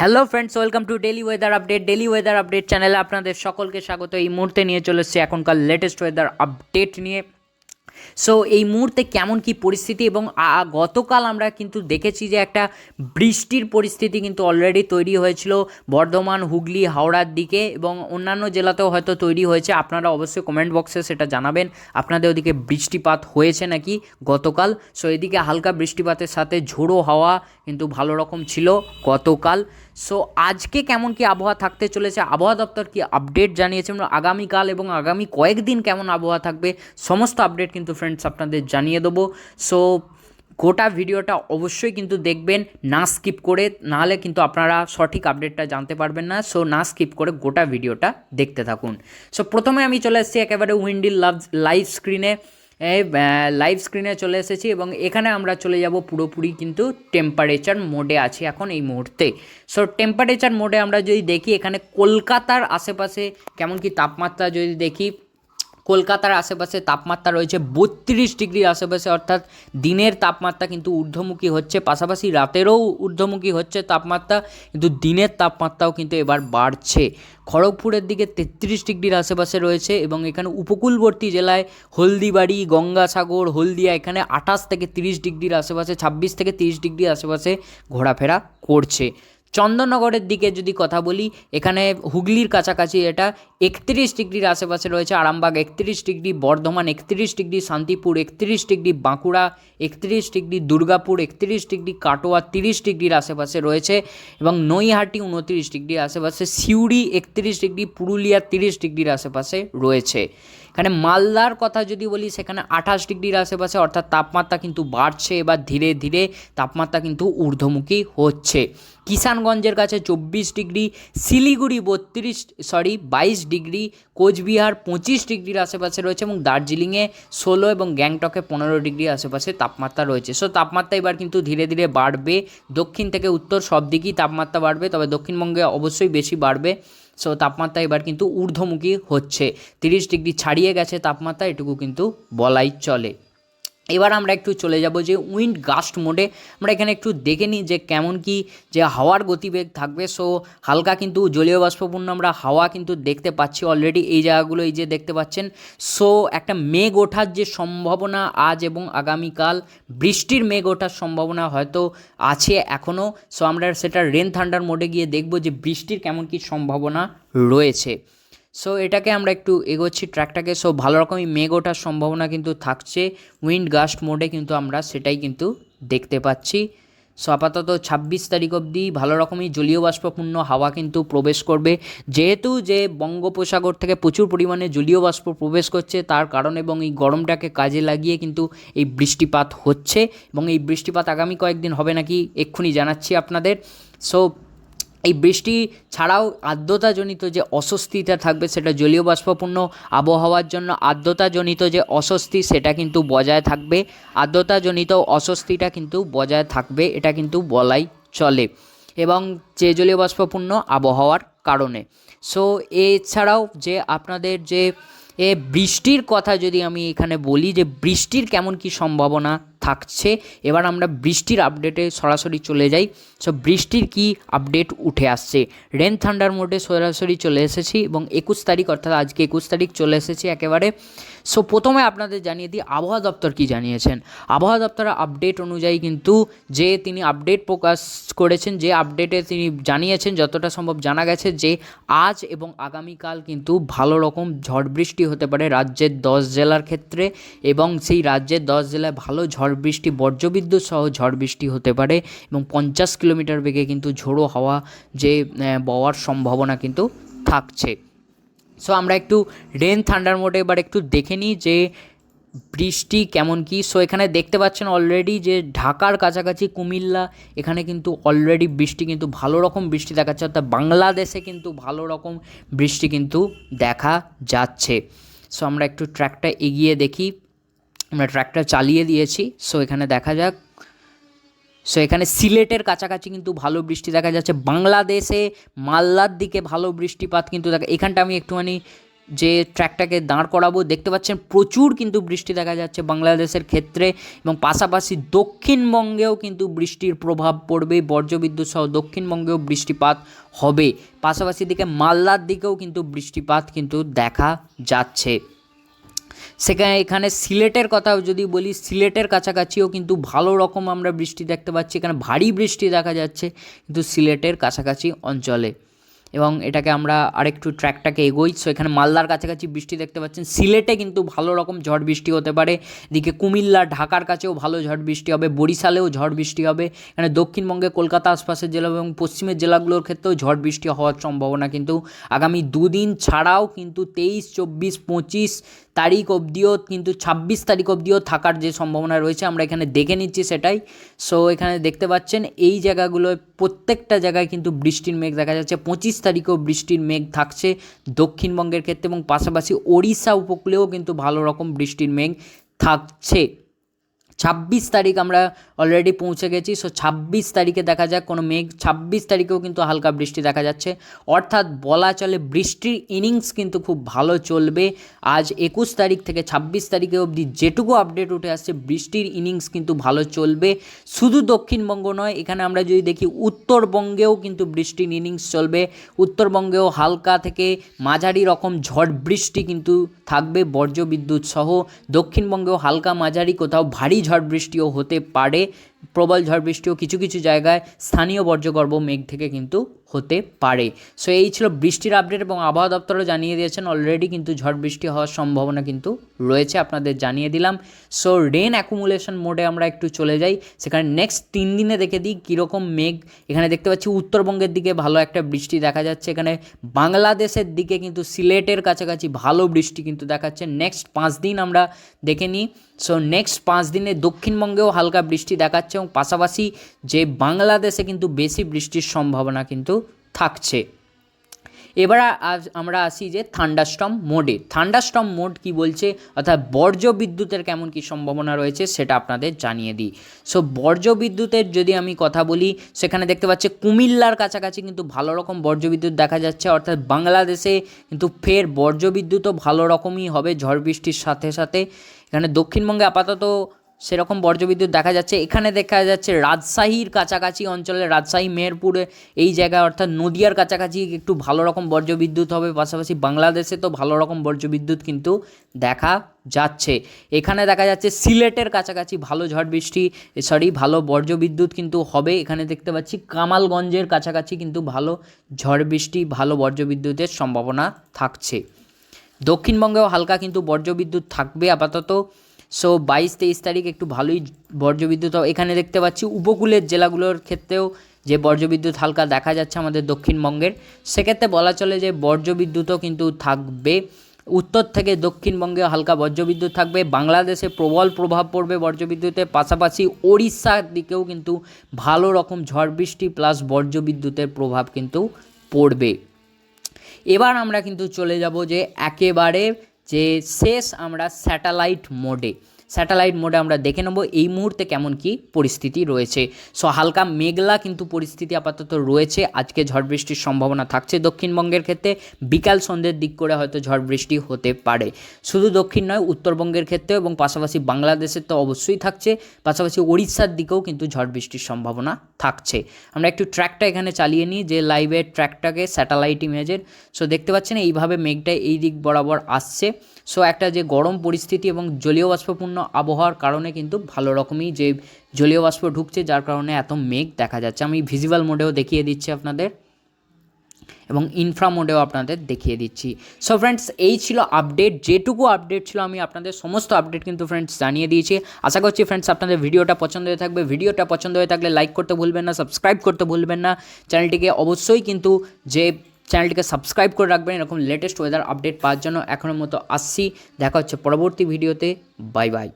Hello friends welcome to daily weather update daily weather update চ্যানেলে আপনাদের সকলকে স্বাগত। এই মুহূর্তে নিয়ে চলে এসেছি এখনকার লেটেস্ট ওয়েদার আপডেট নিয়ে। সো এই মুহূর্তে কেমন কি পরিস্থিতি এবং গতকাল আমরা কিন্তু দেখেছি যে একটা বৃষ্টির পরিস্থিতি কিন্তু অলরেডি তৈরি হয়েছিল বর্ধমান, হুগলি, হাওড়ার দিকে এবং অন্যান্য জেলাতেও হয়তো তৈরি হয়েছে। আপনারা অবশ্যই কমেন্ট বক্সে সেটা জানাবেন। আপনাদের ওদিকে বৃষ্টিপাত হয়েছে নাকি গতকাল? সো এদিকে হালকা বৃষ্টিপাতের সাথে ঝোড়ো হাওয়া কিন্তু ভালো রকম ছিল গতকাল। সো আজকে কেমন কি আবহাওয়া থাকতে চলেছে? আবহাওয়া দপ্তর কি আপডেট জানিয়েছে? এবং আগামীকাল এবং আগামী কয়েকদিন কেমন আবহাওয়া থাকবে? সমস্ত আপডেট কিন্তু ফ্রেন্ডস আপনাদের জানিয়ে দেবো। সো গোটা ভিডিওটা অবশ্যই কিন্তু দেখবেন, না স্কিপ করে, নাহলে কিন্তু আপনারা সঠিক আপডেটটা জানতে পারবেন না। সো না স্কিপ করে গোটা ভিডিওটা দেখতে থাকুন। সো প্রথমে আমি চলে এসেছি একেবারে উইন্ডিল লাভ লাইভ স্ক্রিনে লাইভ স্ক্রিনে চলে এসেছি এবং এখানে আমরা চলে যাব পুরোপুরি কিন্তু টেম্পারেচার মোডে আছি এখন এই মুহূর্তে। সো টেম্পারেচার মোডে আমরা যদি দেখি এখানে কলকাতার আশেপাশে কেমন কি তাপমাত্রা যদি দেখি কলকাতার আশেপাশে তাপমাত্রা রয়েছে বত্রিশ ডিগ্রির আশেপাশে, অর্থাৎ দিনের তাপমাত্রা কিন্তু ঊর্ধ্বমুখী হচ্ছে। পাশাপাশি রাতেরও ঊর্ধ্বমুখী হচ্ছে তাপমাত্রা, কিন্তু দিনের তাপমাত্রাও কিন্তু এবার বাড়ছে। খড়গপুরের দিকে তেত্রিশ ডিগ্রির আশেপাশে রয়েছে এবং এখানে উপকূলবর্তী জেলায় হলদিবাড়ি, গঙ্গাসাগর, হলদিয়া, এখানে আঠাশ থেকে তিরিশ ডিগ্রির আশেপাশে, ছাব্বিশ থেকে তিরিশ ডিগ্রির আশেপাশে ঘোরাফেরা করছে। চন্দননগরের দিকে যদি কথা বলি, এখানে হুগলির কাছাকাছি এটা একত্রিশ ডিগ্রির আশেপাশে রয়েছে আরামবাগ, একত্রিশ ডিগ্রি বর্ধমান, একত্রিশ ডিগ্রি শান্তিপুর, একত্রিশ ডিগ্রি বাঁকুড়া, একত্রিশ ডিগ্রি দুর্গাপুর, একত্রিশ ডিগ্রি কাটোয়া, তিরিশ ডিগ্রির আশেপাশে রয়েছে এবং নৈহাটি উনত্রিশ ডিগ্রির আশেপাশে, সিউড়ি একত্রিশ ডিগ্রি, পুরুলিয়া তিরিশ ডিগ্রির আশেপাশে রয়েছে। এখানে মালদার কথা যদি বলি, সেখানে আঠাশ ডিগ্রির আশেপাশে, অর্থাৎ তাপমাত্রা কিন্তু বাড়ছে, এবার ধীরে ধীরে তাপমাত্রা কিন্তু ঊর্ধ্বমুখী হচ্ছে। কিষানগঞ্জের কাছে চব্বিশ ডিগ্রি, শিলিগুড়ি বত্রিশ, সরি, বাইশ ডিগ্রি, কোচবিহার পঁচিশ ডিগ্রির আশেপাশে রয়েছে এবং দার্জিলিংয়ে ষোলো এবং গ্যাংটকে পনেরো ডিগ্রির আশেপাশে তাপমাত্রা রয়েছে। সো তাপমাত্রা এবার কিন্তু ধীরে ধীরে বাড়বে। দক্ষিণ থেকে উত্তর সব দিকেই তাপমাত্রা বাড়বে, তবে দক্ষিণবঙ্গে অবশ্যই বেশি বাড়বে। সো তাপমাত্রা এবার কিন্তু ঊর্ধ্বমুখী হচ্ছে। তিরিশ ডিগ্রি ছাড়িয়ে গেছে তাপমাত্রা, এটুকু কিন্তু বলাই চলে। এবার আমরা একটু চলে যাব যে উইন্ড গাস্ট মোডে। আমরা এখানে একটু দেখে নিই যে কেমন কি, যে হাওয়ার গতিবেগ থাকবে। সো, হালকা কিন্তু জলীয় বাষ্পপূর্ণ আমরা হাওয়া কিন্তু দেখতে পাচ্ছি অলরেডি এই জায়গাগুলো, এই যে দেখতে পাচ্ছেন। সো, একটা মেঘ ওঠার যে সম্ভাবনা আজ এবং আগামীকাল, বৃষ্টির মেঘ ওঠার সম্ভাবনা হয়তো আছে এখনও সো, আমরা সেটা রেন থান্ডার মোডে গিয়ে দেখব যে বৃষ্টির কেমন কি সম্ভাবনা রয়েছে। সো এটাকে আমরা একটু এগোচ্ছি ট্র্যাকটাকে। সো ভালো রকমই মেঘ ওঠার সম্ভাবনা কিন্তু থাকছে। উইন্ড গাস্ট মোডে কিন্তু আমরা সেটাই কিন্তু দেখতে পাচ্ছি। সো আপাতত ছাব্বিশ তারিখ অবধি ভালো রকমই জলীয় বাষ্পপূর্ণ হাওয়া কিন্তু প্রবেশ করবে। যেহেতু যে বঙ্গোপসাগর থেকে প্রচুর পরিমাণে জলীয় বাষ্প প্রবেশ করছে, তার কারণ এবং এই গরমটাকে কাজে লাগিয়ে কিন্তু এই বৃষ্টিপাত হচ্ছে। এবং এই বৃষ্টিপাত আগামী কয়েকদিন হবে নাকি, এক্ষুনি জানাচ্ছি আপনাদের। সো এই বৃষ্টি ছাড়াও আর্দ্রতাজনিত যে অস্বস্তিটা থাকবে সেটা জলীয় বাষ্পপূর্ণ আবহাওয়ার জন্য, আর্দ্রতাজনিত যে অস্বস্তি সেটা কিন্তু বজায় থাকবে। আর্দ্রতাজনিত অস্বস্তিটা কিন্তু বজায় থাকবে, এটা কিন্তু বলাই চলে। এবং যে জলীয় বাষ্পপূর্ণ আবহাওয়ার কারণে। সো এছাড়াও যে আপনাদের যে, এ বৃষ্টির কথা যদি আমি এখানে বলি যে বৃষ্টির কেমন কি সম্ভাবনা? থাকছে। এবার আমরা বৃষ্টির আপডেটে সরাসরি চলে যাই। সো বৃষ্টির কি আপডেট উঠে আসছে? রেন থান্ডার মোডে সরাসরি চলে এসেছি এবং একুশ তারিখ, অর্থাৎ আজকে একুশ তারিখ চলে এসেছি একেবারে। সো প্রথমে আপনাদের জানিয়ে দিই, আবহাওয়া দপ্তর কি জানিয়েছেন? আবহাওয়া দপ্তরের আপডেট অনুযায়ী কিন্তু যে তিনি আপডেট প্রকাশ করেছেন, যে আপডেটে তিনি জানিয়েছেন, যতটা সম্ভব জানা গেছে যে আজ এবং আগামীকাল কিন্তু ভালো রকম ঝড় বৃষ্টি হতে পারে রাজ্যের দশ জেলার ক্ষেত্রে এবং সেই রাজ্যের দশ জেলায় ভালো ঝড় বৃষ্টি, বজ্রবিদ্যুৎ সহ ঝড় বৃষ্টি হতে পারে এবং পঞ্চাশ কিলোমিটার বেগে কিন্তু ঝোড়ো হাওয়া যে বওয়ার সম্ভাবনা কিন্তু থাকছে। সো আমরা একটু রেন থান্ডার মোডে এবার একটু দেখে নিই যে বৃষ্টি কেমন কি। সো এখানে দেখতে পাচ্ছেন অলরেডি যে ঢাকার কাছাকাছি কুমিল্লা, এখানে কিন্তু অলরেডি বৃষ্টি কিন্তু ভালো রকম বৃষ্টি দেখাচ্ছে, অর্থাৎ বাংলাদেশে কিন্তু ভালো রকম বৃষ্টি কিন্তু দেখা যাচ্ছে। সো আমরা একটু ট্র্যাকটা এগিয়ে দেখি। আমরা ট্র্যাকটা চালিয়ে দিয়েছি সো এখানে দেখা যাক। সো এখানে সিলেটের কাছাকাছি কিন্তু ভালো বৃষ্টি দেখা যাচ্ছে। বাংলাদেশে মালদার দিকে ভালো বৃষ্টিপাত কিন্তু দেখা এখানটা আমি একটুখানি যে ট্র্যাকটাকে দাঁড় করাবো, দেখতে পাচ্ছেন প্রচুর কিন্তু বৃষ্টি দেখা যাচ্ছে বাংলাদেশের ক্ষেত্রে এবং পাশাপাশি দক্ষিণবঙ্গেও কিন্তু বৃষ্টির প্রভাব পড়বে বজ্রবিদ্যুৎ সহ দক্ষিণবঙ্গেও বৃষ্টিপাত হবে। পাশাপাশি দিকে মালদার দিকেও কিন্তু বৃষ্টিপাত কিন্তু দেখা যাচ্ছে। সেখানে এখানে সিলেটের কথাও যদি বলি, সিলেটের কাছাকাছিও কিন্তু ভালো রকম আমরা বৃষ্টি দেখতে পাচ্ছি। এখানে ভারী বৃষ্টি দেখা যাচ্ছে কিন্তু সিলেটের কাছাকাছি অঞ্চলে। এবং এটাকে আমরা আরেকটু ট্র্যাকটাকে এগোই। সো এখানে মালদার কাছাকাছি বৃষ্টি দেখতে পাচ্ছেন। সিলেটে কিন্তু ভালো রকম ঝড় বৃষ্টি হতে পারে। এদিকে কুমিল্লা, ঢাকার কাছেও ভালো ঝড় বৃষ্টি হবে। বরিশালেও ঝড় বৃষ্টি হবে। এখানে দক্ষিণবঙ্গে কলকাতা আশপাশের জেলা এবং পশ্চিমের জেলাগুলোর ক্ষেত্রেও ঝড় বৃষ্টি হওয়ার সম্ভাবনা কিন্তু আগামী দুদিন ছাড়াও কিন্তু তেইশ, চব্বিশ, পঁচিশ তারিখ অবধিও কিন্তু ছাব্বিশ তারিখ অবধিও থাকার যে সম্ভাবনা রয়েছে, আমরা এখানে দেখে নিচ্ছি সেটাই। সো এখানে দেখতে পাচ্ছেন, এই জায়গাগুলোয় প্রত্যেকটা জায়গায় কিন্তু বৃষ্টির মেঘ দেখা যাচ্ছে। পঁচিশ তারিখেও বৃষ্টির মেঘ থাকছে দক্ষিণবঙ্গের ক্ষেত্রে এবং পাশাপাশি ওড়িশা উপকূলেও কিন্তু ভালো রকম বৃষ্টির মেঘ থাকছে। ছাব্বিশ তারিখ আমরা অলরেডি পৌঁছে গেছি সো ছাব্বিশ তারিখে দেখা যাক কোনো মেঘ, ছাব্বিশ তারিখেও কিন্তু হালকা বৃষ্টি দেখা যাচ্ছে। অর্থাৎ বলা চলে বৃষ্টির ইনিংস কিন্তু খুব ভালো চলবে। আজ একুশ তারিখ থেকে ছাব্বিশ তারিখে অবধি যেটুকু আপডেট উঠে আসছে, বৃষ্টির ইনিংস কিন্তু ভালো চলবে। শুধু দক্ষিণবঙ্গ নয়, এখানে আমরা যদি দেখি উত্তরবঙ্গেও কিন্তু বৃষ্টির ইনিংস চলবে। উত্তরবঙ্গেও হালকা থেকে মাঝারি রকম ঝড় বৃষ্টি কিন্তু থাকবে বজ্রবিদ্যুৎ সহ। দক্ষিণবঙ্গেও হালকা মাঝারি, কোথাও ভারী ঝড় বৃষ্টিও হতে পারে। প্রবল ঝড় বৃষ্টিও কিছু কিছু জায়গায় স্থানীয় বর্জ্যগর্ভ মেঘ থেকে কিন্তু হতে পারে। সো এই ছিল বৃষ্টির আপডেট এবং আবহাওয়া দপ্তরও জানিয়ে দিয়েছেন। অলরেডি কিন্তু ঝড় বৃষ্টি হওয়ার সম্ভাবনা কিন্তু রয়েছে, আপনাদের জানিয়ে দিলাম। সো রেন অ্যাকুমুলেশন মোডে আমরা একটু চলে যাই। সেখানে নেক্সট তিন দিনে দেখে দিই কীরকম মেঘ। এখানে দেখতে পাচ্ছি উত্তরবঙ্গের দিকে ভালো একটা বৃষ্টি দেখা যাচ্ছে। এখানে বাংলাদেশের দিকে কিন্তু সিলেটের কাছাকাছি ভালো বৃষ্টি কিন্তু দেখাচ্ছে। নেক্সট পাঁচ দিন আমরা দেখে নিই। সো নেক্সট পাঁচ দিনে দক্ষিণবঙ্গেও হালকা বৃষ্টি দেখাচ্ছে এবং পাশাপাশি যে বাংলাদেশে কিন্তু বেশি বৃষ্টির সম্ভাবনা কিন্তু থাকছে। এবার আজ আমরা আসি যে থান্ডাস্টম মোডে। থান্ডাস্টম মোড কি বলছে? অর্থাৎ বর্জ্য বিদ্যুতের কেমন কি সম্ভাবনা রয়েছে সেটা আপনাদের জানিয়ে দিই। সো বর্জ্য বিদ্যুতের যদি আমি কথা বলি, সেখানে দেখতে পাচ্ছি কুমিল্লার কাছাকাছি কিন্তু ভালো রকম বর্জ্য বিদ্যুৎ দেখা যাচ্ছে। অর্থাৎ বাংলাদেশে কিন্তু ফের বর্জ্য বিদ্যুৎও ভালো রকমই হবে ঝড় বৃষ্টির সাথে সাথে। এখানে দক্ষিণবঙ্গে আপাতত সেরকম বর্জ্যবিদ্যুৎ দেখা যাচ্ছে। এখানে দেখা যাচ্ছে রাজশাহীর কাছাকাছি অঞ্চলে, রাজশাহী, মেহেরপুরে এই জায়গায় অর্থাৎ নদিয়ার কাছাকাছি একটু ভালো রকম বর্জ্যবিদ্যুৎ হবে। পাশাপাশি বাংলাদেশে তো ভালো রকম বর্জ্যবিদ্যুৎ কিন্তু দেখা যাচ্ছে। এখানে দেখা যাচ্ছে সিলেটের কাছাকাছি ভালো ঝড় বৃষ্টি সরি, ভালো বর্জ্যবিদ্যুৎ কিন্তু হবে। এখানে দেখতে পাচ্ছি কামালগঞ্জের কাছাকাছি কিন্তু ভালো ঝড় বৃষ্টি, ভালো বর্জ্যবিদ্যুতের সম্ভাবনা থাকছে। দক্ষিণবঙ্গেও হালকা কিন্তু বর্জ্যবিদ্যুৎ থাকবে। আপাতত সো বাইশ তেইশ তারিখ একটু ভালোই বর্জ্যবিদ্যুৎ এখানে দেখতে পাচ্ছি উপকূলের জেলাগুলোর ক্ষেত্রেও যে বর্জ্যবিদ্যুৎ হালকা দেখা যাচ্ছে আমাদের দক্ষিণবঙ্গের, সেক্ষেত্রে বলা চলে যে বর্জ্যবিদ্যুৎও কিন্তু থাকবে। উত্তর থেকে দক্ষিণবঙ্গে হালকা বজ্রবিদ্যুৎ থাকবে। বাংলাদেশে প্রবল প্রভাব পড়বে বজ্রবিদ্যুতের। পাশাপাশি ওড়িশার দিকেও কিন্তু ভালো রকম ঝড় বৃষ্টি প্লাস বজ্রবিদ্যুতের প্রভাব কিন্তু পড়বে। এবার আমরা কিন্তু চলে যাব যে একেবারে যে শেষ আমরা স্যাটেলাইট মোডে স্যাটেলাইট মোডে আমরা দেখে নেব এই মুহূর্তে কেমন কি পরিস্থিতি রয়েছে। সো, হালকা মেঘলা কিন্তু পরিস্থিতি আপাতত রয়েছে। আজকে ঝড় বৃষ্টির সম্ভাবনা থাকছে দক্ষিণবঙ্গের ক্ষেত্রে। বিকাল সন্ধ্যের দিক করে হয়তো ঝড় বৃষ্টি হতে পারে। শুধু দক্ষিণ নয়, উত্তরবঙ্গের ক্ষেত্রে এবং পাশাপাশি বাংলাদেশের তো অবশ্যই থাকছে। পাশাপাশি ওড়িশার দিকেও কিন্তু ঝড় বৃষ্টির সম্ভাবনা থাকছে। আমরা একটু ট্র্যাকটা এখানে চালিয়ে নিই, যে লাইভের ট্র্যাকটাকে স্যাটেলাইট ইমেজের। সো, দেখতে পাচ্ছেন এইভাবে মেঘটা এই দিক বরাবর আসছে। সো, একটা যে গরম পরিস্থিতি এবং জলীয় বাষ্পপূর্ণ আবহাওয়ার কারণে কিন্তু ভালো রকমই যে জলীয় বাষ্প ঢুকছে, যার কারণে এত মেঘ দেখা যাচ্ছে। আমি ভিজিবল মোডেও দেখিয়ে দিচ্ছি আপনাদের এবং ইনফ্রা মোডেও আপনাদের দেখিয়ে দিচ্ছি। সো ফ্রেন্ডস এই ছিল আপডেট যেটুকু আপডেট ছিল, আমি আপনাদের সমস্ত আপডেট কিন্তু ফ্রেন্ডস জানিয়ে দিয়েছি। আশা করছি ফ্রেন্ডস আপনাদের ভিডিওটা পছন্দ হয়ে থাকবে। ভিডিওটা পছন্দ হয়ে থাকলে লাইক করতে ভুলবেন না সাবস্ক্রাইব করতে ভুলবেন না। চ্যানেলটিকে অবশ্যই কিন্তু যে চ্যানেলটিকে সাবস্ক্রাইব করে রাখবেন। এরকম লেটেস্ট ওয়েদার আপডেট পাওয়ার জন্য এখনের মতো আসছি। দেখা হচ্ছে পরবর্তী ভিডিওতে। Bye bye.